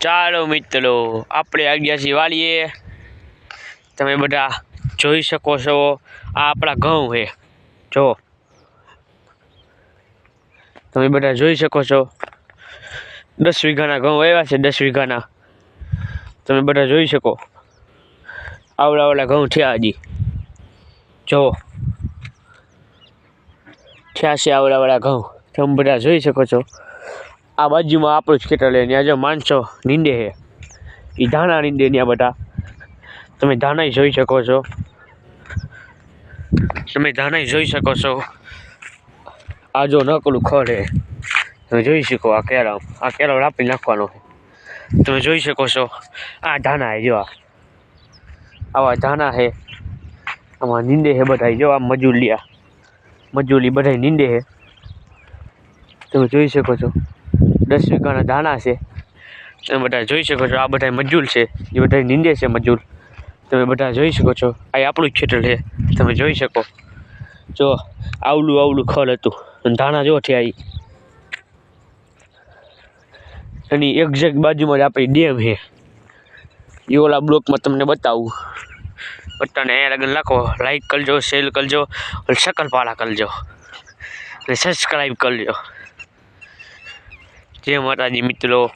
ચાલો મિત્રો, આપણે છીએ વાળીએ તમે બધા જોઈ શકો છો, આ આપણા ઘઉં છે. જો. તમે બધા જોઈ શકો છો, દસ વીઘાના ઘઉં આવ્યા છે, દસ વીઘાના. તમે બધા જોઈ શકો. આવડા આવડા ઘઉં થયા હજી. જો. થયા છે આવડા આવડા ઘઉં. તમે બધા જોઈ શકો છો. આ બાજુમાં આપણું જ ખેતર લે ત્યાં જો માણસો નીંદે છે. એ ધાણા નીંદે ત્યાં બધા. તમે ધાણાય જોઈ શકો છો. તમે ધાણાય જોઈ શકો છો. આ જો નકલું ખડ તમે જોઈ શકો આ કેરમ આ કેરમ આપી નાખવાનો છે. તમે જોઈ શકો છો, આ ધાણા છે જો આવા ધાણા છે. આમાં નીંદે છે બધા જો આ મજૂલિયા મજૂલી બધા નીંદે છે. તમે જોઈ શકો છો. દસ વીઘાના ધાણા છે. તમે બધા જોઈ શકો છો, આ બધા મજૂર છે, એ બધા નીંદે છે મજૂર. તમે બધા જોઈ શકો છો, આ આપણું જ ખેતર છે, તમે જોઈ શકો. જો, આવલું આવલું ખડ હતું, અને ધાણા જો થયા ઈ. એની એક્ઝેક્ટ બાજુમાં જ આપણી ડેમ છે. એ ઓલા બ્લોકમાં તમને બતાવું. બધાને અહીંયા લગન લખો લાઈક કરજો શેર કરજો, અને શકલપાળા કરજો. અને સબસ્ક્રાઈબ કરજો. જય માતાજી મિત્રો.